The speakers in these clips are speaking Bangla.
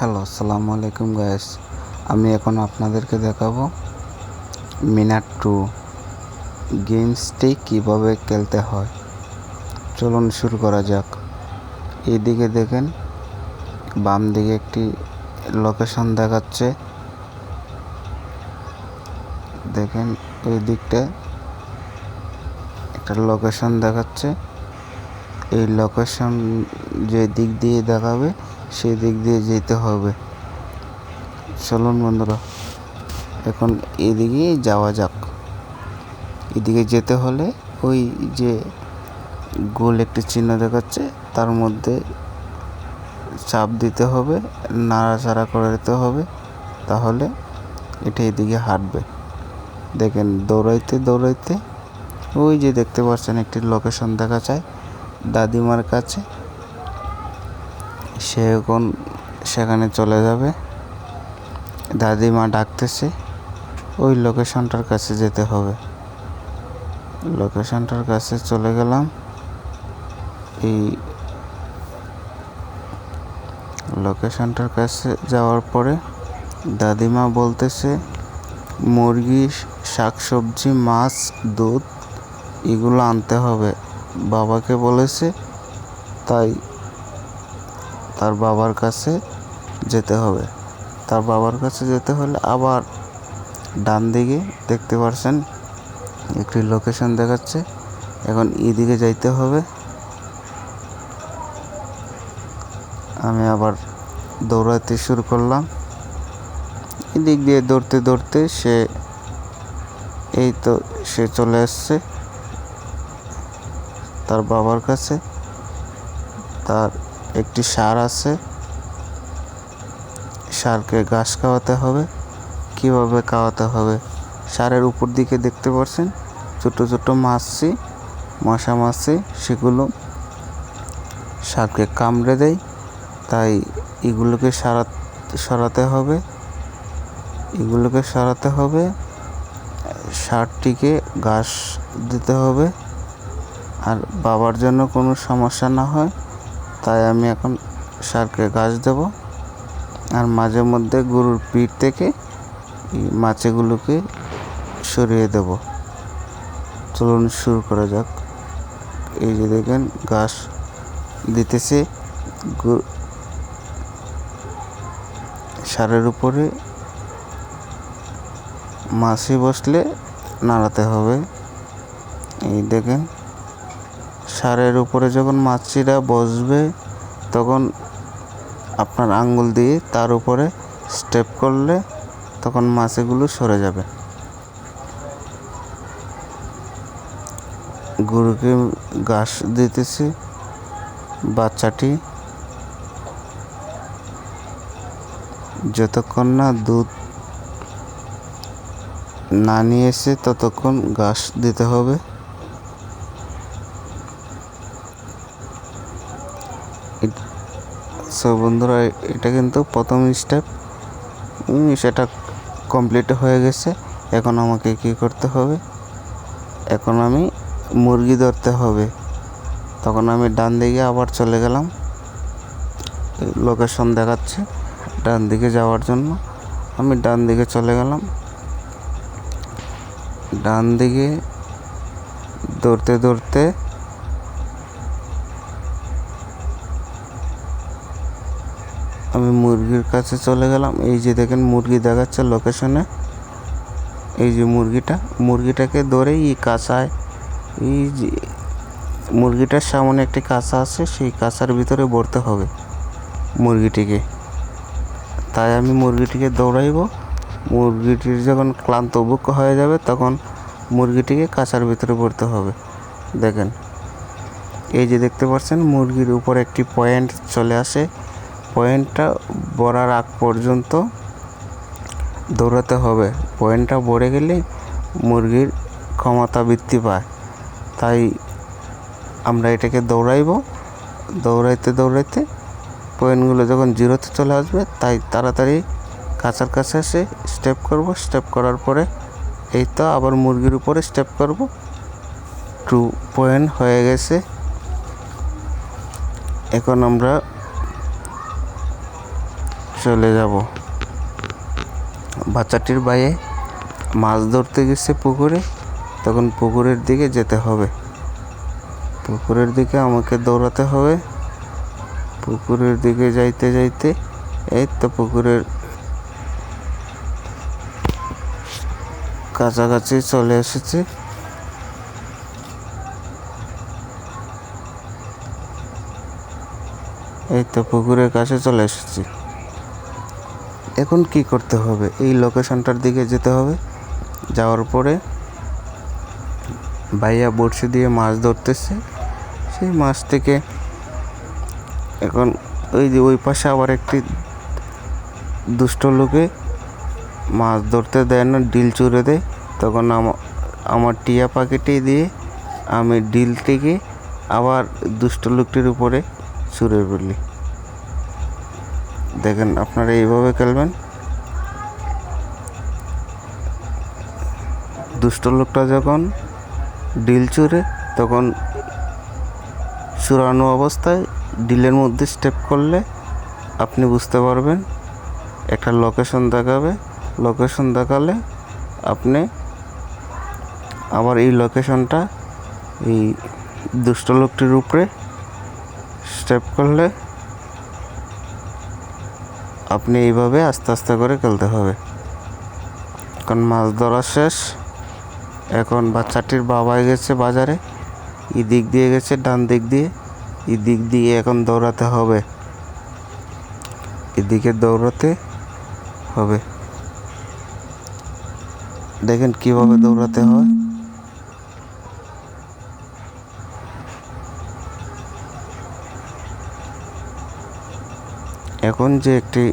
হ্যালো আসসালামু আলাইকুম গাইস আমি এখন আপনাদেরকে দেখাবো মিনার টু গেমসটি কীভাবে খেলতে হয়। চলুন শুরু করা যাক। এইদিকে দেখেন, বাম দিকে একটি লোকেশন দেখাচ্ছে। দেখেন, এই দিকটা একটা লোকেশন দেখাচ্ছে। এই লোকেশন যে দিক দিয়ে দেখাবে, সেই দিক দিয়ে যেতে হবে। চলুন বন্ধুরা, এখন এদিকেই যাওয়া যাক। এদিকে যেতে হলে ওই যে গোল একটি চিহ্ন দেখাচ্ছে, তার মধ্যে চাপ দিতে হবে, নাড়াচাড়া করে দিতে হবে, তাহলে এটা এদিকে হাঁটবে। দেখেন, দৌড়াইতে দৌড়াইতে ওই যে দেখতে পাচ্ছেন একটি লোকেশন দেখা যায়। দাদিমার কাছে। সে এখন সেখানে চলে যাবে। দাদিমা ডাকতেছে, ওই লোকেশনটার কাছে যেতে হবে। লোকেশনটার কাছে চলে গেলাম। এই লোকেশনটার কাছে যাওয়ার পরে দাদিমা বলতেছে মুরগি শাকসবজি, মাছ, দুধ এগুলো আনতে হবে। বাবাকে বলেছে, তাই তার বাবার কাছে যেতে হবে। তার বাবার কাছে যেতে হলে আবার ডান দিকে দেখতে পারছেন, একটি লোকেশন দেখাচ্ছে। এখন এদিকে যাইতে হবে। আমি আবার দৌড়াতে শুরু করলাম। এদিক দিয়ে দৌড়তে দৌড়তে সে, এই তো সে চলে আসছে। তার বাবার কাছে। তার একটি সার আছে। সারকে ঘাস খাওয়াতে হবে। কীভাবে খাওয়াতে হবে? সারের উপর দিকে দেখতে পাচ্ছেন, ছোটো ছোটো মাছছি মশা মাছি, সেগুলো সারকে কামড়ে দেয়। তাই এগুলোকে সারা, সরাতে হবে। এগুলোকে সরাতে হবে। সারটিকে ঘাস দিতে হবে। আর বাবার জন্য কোনো সমস্যা না হয়, তাই আমি এখন সারকে ঘাস দেব। আর মাঝে মধ্যে গরুর পিঠ থেকে মাছেগুলোকে সরিয়ে দেব। চলুন শুরু করা যাক। এই যে দেখেন, ঘাস দিতেছে। সারের উপরে মাছি বসলে নাড়াতে হবে। এই দেখেন সারের উপরে যখন মাছিরা বসবে, তখন আপনার আঙ্গুল দিয়ে তার উপরে স্টেপ করলে তখন মাছিগুলো সরে যাবে। গরুকে ঘাস দিতেছি, বাচ্চাটি যতক্ষণ না দুধ না নিয়ে এসে ততক্ষণ ঘাস দিতে হবে। সো বন্ধুরা, এটা কিন্তু প্রথম স্টেপ সেটা কমপ্লিট হয়ে গেছে। এখন আমাকে কি করতে হবে? এখন আমি মুরগি ধরতে হবে। তখন আমি ডান দিকে আবার চলে গেলাম। লোকেশন দেখাচ্ছে ডান দিকে যাওয়ার জন্য। আমি ডান দিকে চলে গেলাম। ডান দিকে দৌড়তে দৌড়তে আমি মুরগির কাছে চলে গেলাম। এই যে দেখেন মুরগি দেখাচ্ছে লোকেশনে এই যে মুরগিটা, মুরগিটাকে ধরে এই কাঁচায়, এই যে মুরগিটার সামনে একটি কাঁচা আছে, সেই কাঁচার ভিতরে ভরতে হবে মুরগিটিকে। তাই আমি মুরগিটিকে দৌড়াইব। মুরগিটির যখন ক্লান্ত বুক হয়ে যাবে, তখন মুরগিটিকে কাঁচার ভিতরে ভরতে হবে। দেখেন, এই যে দেখতে পাচ্ছেন, মুরগির উপর একটি পয়েন্ট চলে আসে। পয়েন্টটা ভরার আগ পর্যন্ত দৌড়াতে হবে। পয়েন্টটা ভরে গেলে মুরগির ক্ষমতা বৃদ্ধি পায়। তাই আমরা এটাকে দৌড়াইব। দৌড়াইতে দৌড়াইতে পয়েন্টগুলো যখন জিরোতে চলে আসবে, তাই তাড়াতাড়ি কাছার কাছে এসে স্টেপ করব। স্টেপ করার পরে এই তো আবার মুরগির উপরে স্টেপ করব। টু পয়েন্ট হয়ে গেছে। এখন আমরা চলে যাব। বাচ্চাটির বাইয়ে মাছ ধরতে গেছে পুকুরে, তখন পুকুরের দিকে যেতে হবে। পুকুরের দিকে আমাকে দৌড়াতে হবে। পুকুরের দিকে যাইতে যাইতে এই তো পুকুরের কাছাকাছি চলে এসেছে। এই তো পুকুরের কাছে চলে এসেছি। এখন কি করতে হবে? এই লোকেশনটার দিকে যেতে হবে। যাওয়ার পরে ভাইয়া বড়শি দিয়ে মাছ ধরতেছে। সেই মাছ থেকে এখন ওই যে ওই পাশে আবার একটি দুষ্ট লোকে মাছ ধরতে দেয় না, ডিল চুরে দেয়। তখন আমা- আমার টিয়া পাখিটি দিয়ে আমি ডিলটিকে আবার দুষ্ট লোকটির উপরে ছুঁড়ে ফেলি। দেখেন আপনারা এইভাবে খেলবেন। দুষ্ট লোকটা যখন ডিল চুরে, তখন চুরানো অবস্থায় ডিলের মধ্যে স্টেপ করলে আপনি বুঝতে পারবেন একটা লোকেশন দেখাবে। লোকেশন দেখালে আপনি আবার এই লোকেশনটা এই দুষ্ট লোকটির উপরে স্টেপ করলে আপনি এইভাবে আস্তে আস্তে করে খেলতে হবে। এখন মাছ ধরা শেষ। এখন বাচ্চাটির বাবাই গেছে বাজারে। ই দিক দিয়ে গেছে, ডান দিক দিয়ে। ই দিক দিয়ে এখন দৌড়াতে হবে। এদিকে দৌড়াতে হবে। দেখেন কীভাবে দৌড়াতে হয়। এখন যে একটি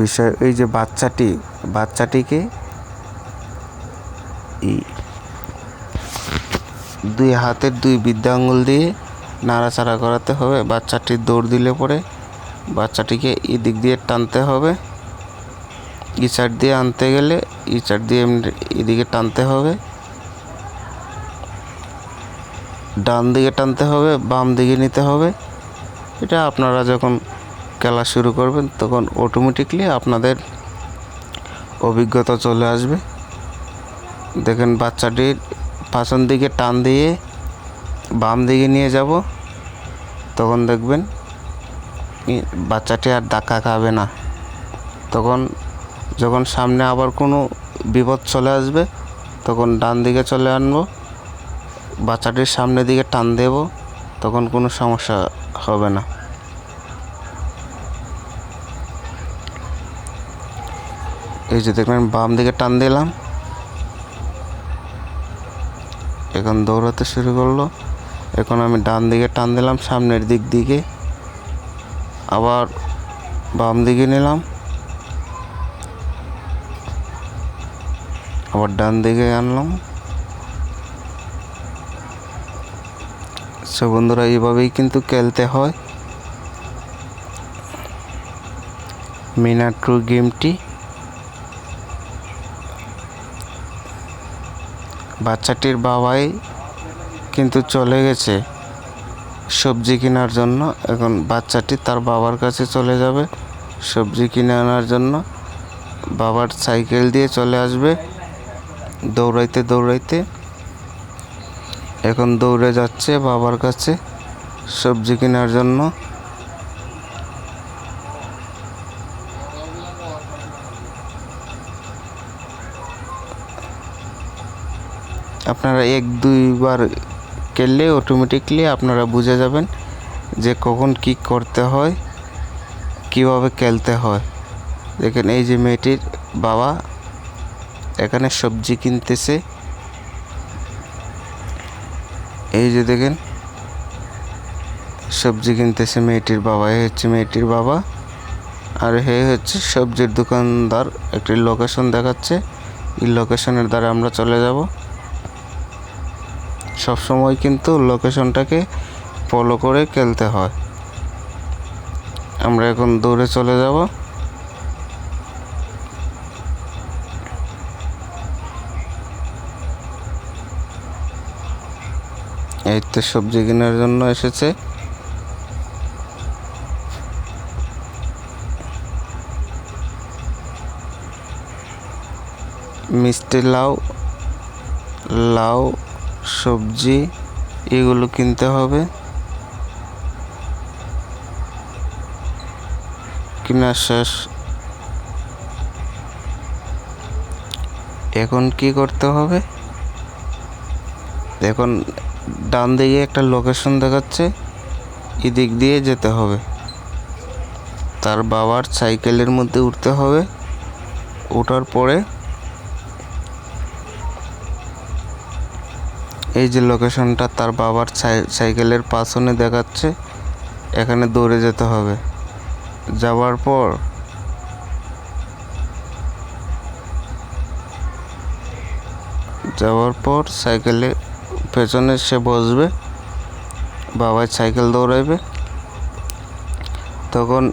বিষয়, এই যে বাচ্চাটি, বাচ্চাটিকে দুই হাতের দুই বৃদ্ধা আঙুল দিয়ে নাড়াচাড়া করাতে হবে। বাচ্চাটি দৌড় দিলে পরে বাচ্চাটিকে এদিক দিয়ে টানতে হবে। ইচার দিয়ে আনতে গেলে ইচার দিয়ে এদিকে টানতে হবে। ডান দিকে টানতে হবে, বাম দিকে নিতে হবে। এটা আপনারা যখন খেলা শুরু করবেন, তখন অটোমেটিকলি আপনাদের অভিজ্ঞতা চলে আসবে। দেখেন বাচ্চাটির পাশন দিকে টান দিয়ে বাম দিকে নিয়ে যাব। তখন দেখবেন বাচ্চাটি আর ধাক্কা খাবে না। তখন যখন সামনে আবার কোনো বিপদ চলে আসবে, তখন ডান দিকে চলে আনব। বাচ্চাটির সামনের দিকে টান দেব। তখন কোনো সমস্যা হবে না। এই যে দেখবেন বাম দিকে টান দিলাম। এখন দৌড়াতে শুরু করল। এখন আমি ডান দিকে টান দিলাম, সামনের দিক দিকে। আবার বাম দিকে নিলাম। আবার ডান দিকে আনলাম। সো বন্ধুরা, এইভাবেই কিন্তু খেলতে হয়। মিনাট্রু গেমটি। বাচ্চাটির বাবাই কিন্তু চলে গেছে সবজি কেনার জন্য। এখন বাচ্চাটি তার বাবার কাছে চলে যাবে সবজি কিনে আনার জন্য। বাবার সাইকেল দিয়ে চলে আসবে। দৌড়াইতে দৌড়াইতে এখন দৌড়ে যাচ্ছে বাবার কাছে সবজি কেনার জন্য। আপনারা এক, দুইবার খেললে অটোমেটিকলি আপনারা বুঝে যাবেন যে কখন কি করতে হয়, কীভাবে খেলতে হয়। দেখেন এই যে মেয়েটির বাবা এখানে সবজি কিনতেছে। এই যে দেখেন, সবজি কিনতেছে মেয়েটির বাবা, এই হচ্ছে মেয়েটির বাবা, আর হে হচ্ছে সবজির দোকানদার, একটি লোকেশন দেখাচ্ছে, এই লোকেশনের দ্বারা আমরা চলে যাব। সব সময় কিন্তু লোকেশনটাকে ফলো করে খেলতে হয়। আমরা এখন দৌড়ে চলে যাব। কিনতে সবজি কেনার জন্য এসেছে। মিষ্টি লাউ লাউ, সবজি, এগুলো কিনতে হবে। কেনার শেষ। এখন কি করতে হবে? এখন ডান দিকে একটা লোকেশন দেখাচ্ছে, এদিক দিয়ে যেতে হবে। তার বাবার সাইকেলের মধ্যে উঠতে হবে। ওঠার পরে এই যে লোকেশনটা তার বাবার সাই- সাইকেলের পাশনে দেখাচ্ছে, এখানে দৌড়ে যেতে হবে। যাওয়ার পর যাওয়ার পর সাইকেলে পেছনে সে বসবে বাবার সাইকেল দৌড়াইবে। তখন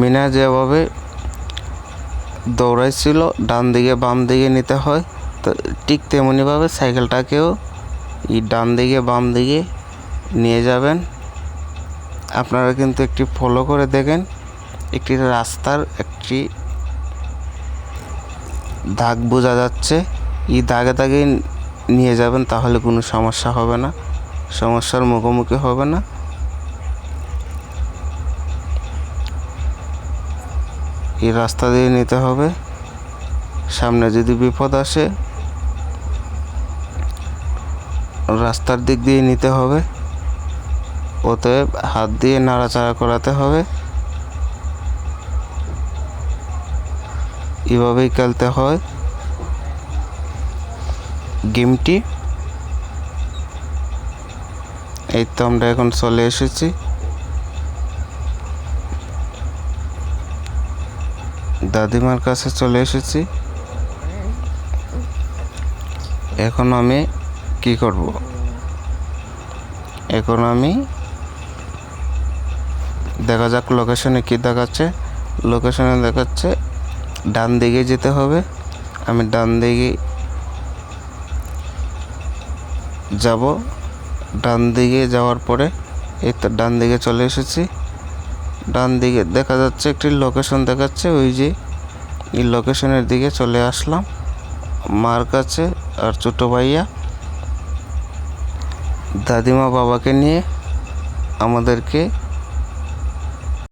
মিনা যেভাবে দৌড়াইছিল ডান দিকে বাম দিকে নিতে হয়, তো ঠিক তেমনিভাবে সাইকেলটাকেও এই ডান দিকে বাম দিকে নিয়ে যাবেন। আপনারা কিন্তু একটি ফলো করে দেখেন, একটি রাস্তার একটি দাগ বোঝা যাচ্ছে। এই দাগে দাগে নিয়ে যাবেন, তাহলে কোনো সমস্যা হবে না। সমস্যার মুখোমুখি হবে না। এই রাস্তা দিয়ে নিতে হবে। সামনে যদি বিপদ আসে, রাস্তার দিক দিয়ে নিতে হবে। অতএব হাত দিয়ে নাড়াচাড়া করাতে হবে। এভাবেই খেলতে হয়। গেমটি। এই তো আমরা এখন চলে এসেছি। দাদিমার কাছে চলে এসেছি। এখন আমি কি করব? এখন আমি দেখা যাক লোকেশনে কি দেখাচ্ছে। লোকেশনে দেখাচ্ছে, ডান দিকে যেতে হবে। আমি ডান দিকে যাব। ডান দিকে যাওয়ার পরে এই তো ডান দিকে চলে এসেছি। ডান দিকে দেখা যাচ্ছে একটি লোকেশন দেখাচ্ছে, ওই যে এই লোকেশনের দিকে চলে আসলাম। মার কাছে আর ছোটো ভাইয়া। দাদিমা বাবাকে নিয়ে আমাদেরকে